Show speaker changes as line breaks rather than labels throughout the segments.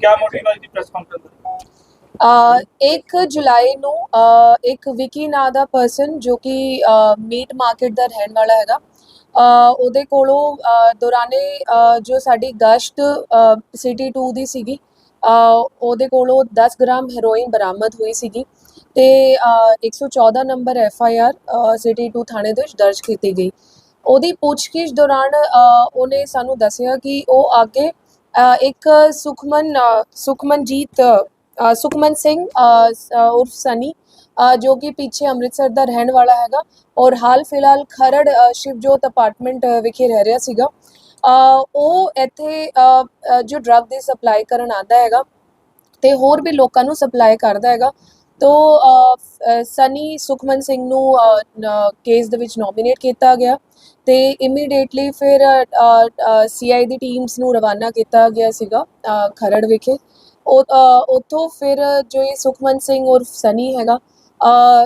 क्या मोटिव है press conference
ਅ, ਇੱਕ ਜੁਲਾਈ ਨੂੰ ਅ, ਇੱਕ ਵਿਕੀ ਨਾਂ ਦਾ ਪਰਸਨ ਜੋ ਕਿ ਮੀਟ ਮਾਰਕੀਟ ਦਾ ਰਹਿਣ ਵਾਲਾ ਹੈਗਾ ਅ, ਉਹਦੇ ਕੋਲੋਂ ਅ, ਦੌਰਾਨੇ ਅ, ਜੋ ਸਾਡੀ ਗਸ਼ਤ ਸਿਟੀ 2 ਦੀ ਸੀਗੀ ਅ, ਉਹਦੇ ਕੋਲੋਂ 10 ਗ੍ਰਾਮ ਹੈਰੋਇਨ ਬਰਾਮਦ ਹੋਈ ਸੀਗੀ ਤੇ ਅ, 114 number F I R city 2 ਥਾਣੇ ਦੇ ਵਿੱਚ ਦਰਜ ਕੀਤੀ ਗਈ ਉਹਦੀ ਪੁੱਛਗਿੱਛ ਦੌਰਾਨ ਅ, ਉਹਨੇ ਸਾਨੂੰ ਦੱਸਿਆ ਕਿ ਉਹ ਅੱਗੇ ਅ, ਇੱਕ ਸੁਖਮਨ ਸੁਖਮਨਜੀਤ ਸੁਖਮਨ ਸਿੰਘ ਉਰਫ ਸਨੀ ਜੋ ਕਿ ਪਿੱਛੇ ਅੰਮ੍ਰਿਤਸਰ ਦਾ ਰਹਿਣ ਵਾਲਾ ਹੈਗਾ ਔਰ ਹਾਲ ਫਿਲਹਾਲ ਖਰੜ ਸ਼ਿਵਜੋਤ ਅਪਾਰਟਮੈਂਟ ਵਿਖੇ ਰਹਿ ਰਿਹਾ ਸੀਗਾ। ਉਹ ਇੱਥੇ ਜੋ ਡਰੱਗ ਦੀ ਸਪਲਾਈ ਕਰਨ ਆਂਦਾ ਹੈਗਾ ਤੇ ਹੋਰ ਵੀ ਲੋਕਾਂ ਨੂੰ ਸਪਲਾਈ ਕਰਦਾ ਹੈਗਾ ਤੋ ਸਨੀ ਸੁਖਮਨ ਸਿੰਘ ਨੂੰ ਕੇਸ ਦੇ ਵਿੱਚ ਨੋਮੀਨੇਟ ਕੀਤਾ ਗਿਆ ਤੇ ਇਮੀਡੀਏਟਲੀ ਫਿਰ ਸੀਆਈ ਦੀ ਟੀਮਸ ਨੂੰ ਰਵਾਨਾ ਕੀਤਾ ਗਿਆ ਸੀਗਾ ਖਰੜ ਵਿਖੇ। ਉਹ ਉੱਥੋਂ ਫਿਰ ਜੋ ਇਹ ਸੁਖਮਨ ਸਿੰਘ ਔਰ ਸਨੀ ਹੈਗਾ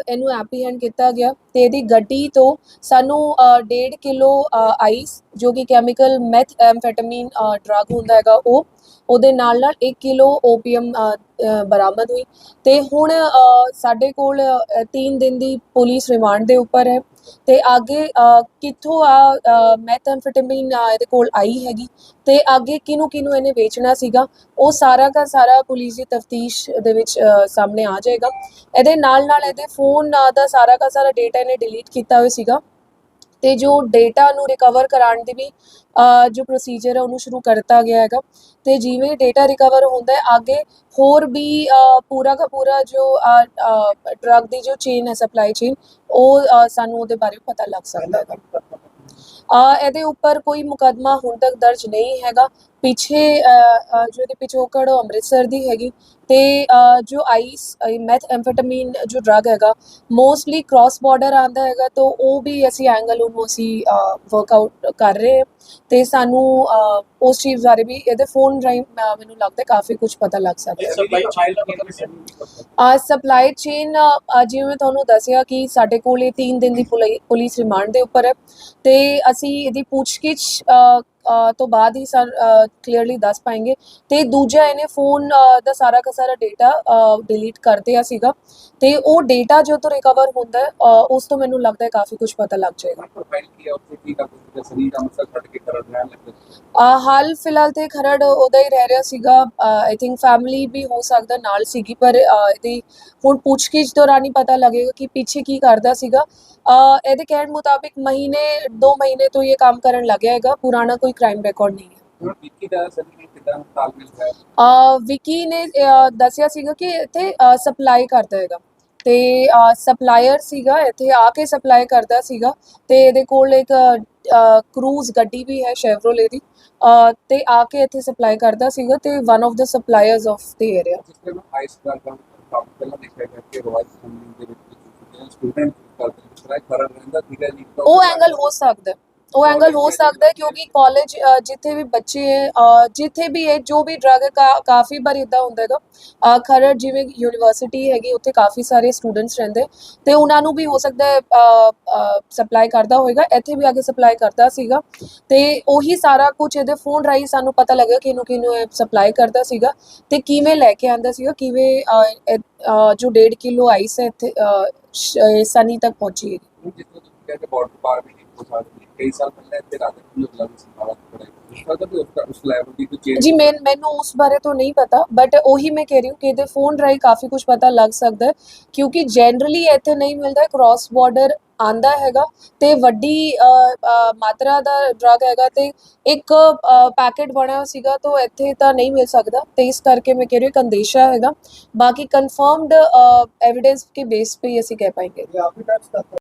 ਇਹਨੂੰ ਐਪਰੀਹੈਂਡ ਕੀਤਾ ਗਿਆ ਤੇ ਇਹਦੀ ਗੱਡੀ ਤੋਂ ਸਾਨੂੰ 1.5 ਕਿਲੋ ਆਈਸ ਜੋ ਕਿ ਕੈਮੀਕਲ ਮੈਥ ਐਮਫੈਟਾਮੀਨ ਡਰੱਗ ਹੁੰਦਾ ਹੈਗਾ ਉਹ, ਉਹਦੇ ਨਾਲ ਨਾਲ 1 ਕਿਲੋ ਓਪੀਐਮ ਬਰਾਮਦ ਹੋਈ। ਤੇ ਹੁਣ ਸਾਡੇ ਕੋਲ 3 ਦਿਨ ਦੀ ਪੁਲਿਸ ਰਿਮਾਂਡ ਦੇ ਉੱਪਰ ਹੈ। ਤੇ ਅੱਗੇ ਕਿੱਥੋਂ ਆ ਮੈਥੈਮਫੈਟਾਮੀਨ ਇਹਦੇ ਕੋਲ ਆਈ ਹੈਗੀ। ਤੇ ਅੱਗੇ ਕਿਹਨੂੰ ਕਿਹਨੂੰ ਇਹਨੇ ਵੇਚਣਾ ਸੀਗਾ, ਉਹ ਸਾਰਾ ਦਾ ਸਾਰਾ ਪੁਲਿਸ ਦੀ ਤਫਤੀਸ਼ ਦੇ ਵਿੱਚ ਸਾਹਮਣੇ ਆ ਜਾਏਗਾ। ਇਹਦੇ ਨਾਲ ਨਾਲ ਇਹਦੇ ਫੋਨ ਦਾ ਸਾਰਾ ਦਾ ਸਾਰਾ ਡੇਟਾ ਇਹਨੇ ਡਿਲੀਟ ਕੀਤਾ ਹੋਇਆ ਸੀਗਾ। ਤੇ ਜੋ ਡੇਟਾ ਨੂੰ ਰਿਕਵਰ ਕਰਾਉਣ ਦੀ ਵੀ ਜੋ ਪ੍ਰੋਸੀਜਰ ਹੈ ਉਹਨੂੰ ਸ਼ੁਰੂ ਕਰਤਾ ਗਿਆ ਹੈਗਾ। ਤੇ ਜਿਵੇਂ ਡੇਟਾ ਰਿਕਵਰ ਹੁੰਦਾ ਹੈ, ਅੱਗੇ ਹੋਰ ਵੀ ਪੂਰਾ ਦਾ ਪੂਰਾ ਜੋ ਡਰੱਗ ਦੀ ਜੋ ਚੇਨ ਹੈ ਸਪਲਾਈ ਚੇਨ ਉਹ ਸਾਨੂੰ ਉਹਦੇ ਬਾਰੇ ਪਤਾ ਲੱਗ ਸਕਦਾ ਹੈਗਾ। ਇਹਦੇ ਉੱਪਰ ਕੋਈ ਮੁਕਦਮਾ ਹੁਣ ਤੱਕ ਦਰਜ ਨਹੀਂ ਹੈਗਾ। ਪਿੱਛੇ ਜੋ ਇਹਦੇ ਪਿਛੋਕੜ ਅੰਮ੍ਰਿਤਸਰ ਦੀ ਹੈਗੀ ਤੇ ਜੋ ਆਈਸ ਮੈਥ ਐਮਫੈਟਾਮੀਨ ਜੋ ਡਰਗ ਹੈਗਾ ਮੋਸਟਲੀ ਕ੍ਰਾਸ ਬਾਰਡਰ ਆਂਦਾ ਹੈਗਾ ਤਾਂ ਉਹ ਵੀ ਅਸੀਂ ਐਂਗਲ ਉਹਨੂੰ ਅਸੀਂ ਵਰਕਆਊਟ ਕਰ ਰਹੇ ਹਾਂ। ਤੇ ਸਾਨੂੰ ਉਸ ਚੀਜ਼ ਬਾਰੇ ਵੀ ਇਹਦੇ ਫੋਨ ਰਾਈ ਮੈਨੂੰ ਲੱਗਦਾ ਕਾਫੀ ਕੁਝ ਪਤਾ ਲੱਗ ਸਕਦਾ ਹੈ। ਸਪਲਾਈ ਚੇਨ ਜਿਵੇਂ ਤੁਹਾਨੂੰ ਦੱਸਿਆ ਕਿ ਸਾਡੇ ਕੋਲ ਇਹ 3 ਦਿਨ ਦੀ ਪੁਲਿਸ ਰਿਮਾਂਡ ਦੇ ਉੱਪਰ ਹੈ ਤੇ ਅਸੀਂ ਇਹਦੀ ਪੁੱਛਗਿੱਛ ਅ, ਤੋਂ ਬਾਅਦ ਹੀ ਸਰ ਕਲੀਅਰਲੀ ਦੱਸ ਪਾਏਗੇ। ਤੇ ਦੂਜਾ ਇਹਨੇ ਫੋਨ ਦਾ ਸਾਰਾ ਦਾ ਸਾਰਾ ਡੇਟਾ ਡਿਲੀਟ ਕਰ ਦਿਆ ਸੀਗਾ। ਤੇ ਉਹ ਡੇਟਾ ਜੋ ਤੋਂ ਰਿਕਵਰ ਹੁੰਦਾ ਉਸ ਤੋਂ ਮੈਨੂੰ ਲੱਗਦਾ ਹੈ ਕਾਫੀ ਕੁਝ ਪਤਾ ਲੱਗ ਜਾਏਗਾ।
ਪ੍ਰੋਫਾਈਲ ਕੀ ਹੈ ਉੱਥੇ ਕੀ ਕਰਦੇ ਸੀ ਸਰੀਰ ਅੰਮ੍ਰਿਤਸਰ ਛੱਡ ਕੇ ਕਰਨ ਰਹਿਣ
ਹਾਲ ਫਿਲਹਾਲ ਤੇ ਖਰੜ ਉਹਦਾ ਹੀ ਰਹਿ ਰਿਹਾ ਸੀਗਾ। ਆਈ ਥਿੰਕ ਫੈਮਿਲੀ ਵੀ ਹੋ ਸਕਦਾ ਨਾਲ ਸੀਗੀ, ਪਰ ਇਹਦੀ ਹੁਣ ਪੁੱਛਗਿੱਛ ਦੌਰਾਨ ਹੀ ਪਤਾ ਲੱਗੇਗਾ ਕਿ ਪਿੱਛੇ ਕੀ ਕਰਦਾ ਸੀਗਾ। ਇਹਦੇ ਕਹਿਣ ਮੁਤਾਬਿਕ ਮਹੀਨੇ 2 ਮਹੀਨੇ ਤੋਂ ਇਹ ਕੰਮ ਕਰਨ ਲੱਗਿਆ ਹੈਗਾ। ਪੁਰਾਣਾ ਕੋਈ ਕ੍ਰਾਈਮ ਰਿਕਾਰਡ ਨਹੀਂ ਹੈ।
ਵਿੱਕੀ ਦਾ ਸਰੀਰ ਨੇ ਕਿਦਾਂ ਤਾਲਮੇਲ ਹੈ?
ਅ, ਵਿਕੀ ਨੇ ਅ, ਦੱਸਿਆ ਸੀਗਾ ਕਿ ਇੱਥੇ ਸਪਲਾਈ ਕਰਦਾ ਹੈਗਾ। ਤੇ ਸਪਲਾਇਰ ਸੀਗਾ ਇੱਥੇ ਆ ਕੇ ਸਪਲਾਈ ਕਰਦਾ ਸੀਗਾ। ਤੇ ਇਹਦੇ ਕੋਲ ਇੱਕ ਕਰੂਜ਼ ਗੱਡੀ ਵੀ ਹੈ ਸ਼ੈਵਰੋਲੇ ਦੀ। ਅ, ਤੇ ਆ ਕੇ ਇੱਥੇ ਸਪਲਾਈ ਕਰਦਾ ਸੀਗਾ ਤੇ one of the suppliers of the area
ਜਿਸ ਤਰ੍ਹਾਂ ਆਈਸ ਦਾ ਕੰਮ ਕੰਮ ਪਹਿਲਾਂ ਦੇਖਿਆ ਗਿਆ ਕਿ ਰੋਇਲ ਫੈਮਿਲੀ ਦੇ ਵਿੱਚ ਸਟੂਡੈਂਟ ਕਰਦੇ ਨੇ ਤਰ੍ਹਾਂ ਖਰਾ ਰਹਿੰਦਾ ਸੀਗਾ ਜੀ। ਤਾਂ
ਉਹ ਐਂਗਲ ਹੋ ਸਕਦਾ। ਹੈ। ਉਹ ਐਂਗਲ ਹੋ ਸਕਦਾ ਹੈ ਕਿਉਂਕਿ ਕਾਲਜ ਜਿੱਥੇ ਵੀ ਬੱਚੇ ਹੈ ਜਿੱਥੇ ਵੀ ਹੈ ਜੋ ਵੀ ਡਰਗ ਹੈ, ਕਾ- ਕਾਫੀ ਵਾਰ ਇਦਾਂ ਹੁੰਦਾ ਹੈਗਾ। ਖਰੜ ਜਿਵੇਂ ਯੂਨੀਵਰਸਿਟੀ ਹੈਗੀ, ਉੱਥੇ ਕਾਫੀ ਸਾਰੇ ਸਟੂਡੈਂਟਸ ਰਹਿੰਦੇ। ਤੇ ਉਹਨਾਂ ਨੂੰ ਵੀ ਹੋ ਸਕਦਾ ਹੈ ਸਪਲਾਈ ਕਰਦਾ ਹੋਵੇਗਾ ਇੱਥੇ ਵੀ ਆ ਕੇ ਸਪਲਾਈ ਕਰਦਾ ਸੀਗਾ। ਤੇ ਉਹੀ ਸਾਰਾ ਕੁਝ ਇਹਦੇ ਫੋਨ ਰਾਹੀਂ ਸਾਨੂੰ ਪਤਾ ਲੱਗਾ ਕਿ ਇਹਨੂੰ ਕਿਹਨੂੰ ਸਪਲਾਈ ਕਰਦਾ ਸੀਗਾ। ਤੇ ਕਿਵੇਂ ਲੈ ਕੇ ਆਂਦਾ ਸੀਗਾ, ਕਿਵੇਂ ਜੋ 1.5 ਕਿਲੋ ਆਈਸ ਹੈ ਇੱਥੇ ਸਨੀ ਤੱਕ ਪਹੁੰਚੀ ਹੈ
क्या कि बॉर्डर पार भी एक साल ਕਈ ਸਾਲ ਪਹਿਲਾਂ ਇੱਥੇ ਰਾਧੇ ਨੂੰ ਲੱਗਦਾ ਸੀ। ਸਾਰਾ ਪੜਾਈ ਤਾਂ
ਜੀ ਮੈਂ ਮੈਨੂੰ ਉਸ ਬਾਰੇ ਤੋਂ ਨਹੀਂ ਪਤਾ ਬਟ ਉਹੀ ਮੈਂ ਕਹਿ ਰਹੀ ਹਾਂ ਕਿ ਇਹਦੇ ਫੋਨ ਰਾਈ ਕਾਫੀ ਕੁਝ ਪਤਾ ਲੱਗ ਸਕਦਾ ਕਿਉਂਕਿ ਜਨਰਲੀ ਇੱਥੇ ਨਹੀਂ ਮਿਲਦਾ ਕ੍ਰਾਸ ਬਾਰਡਰ ਆਂਦਾ ਹੈਗਾ ਤੇ ਵੱਡੀ ਮਾਤਰਾ ਦਾ ਡਰਗ ਹੈਗਾ ਤੇ ਇੱਕ ਪੈਕੇਟ ਬਣਿਆ ਸੀਗਾ ਤਾਂ ਇੱਥੇ ਤਾਂ ਨਹੀਂ ਮਿਲ ਸਕਦਾ। ਤੇ ਇਸ ਕਰਕੇ ਮੈਂ ਕਹਿ ਰਹੀ ਹਾਂ ਕੰਦੇਸ਼ਾ ਹੈਗਾ। ਬਾਕੀ ਕਨਫਰਮਡ ਐਵੀਡੈਂਸ ਕੇ ਬੇਸ ਤੇ ਅਸੀਂ ਕਹਿ ਪਾਏਗੇ।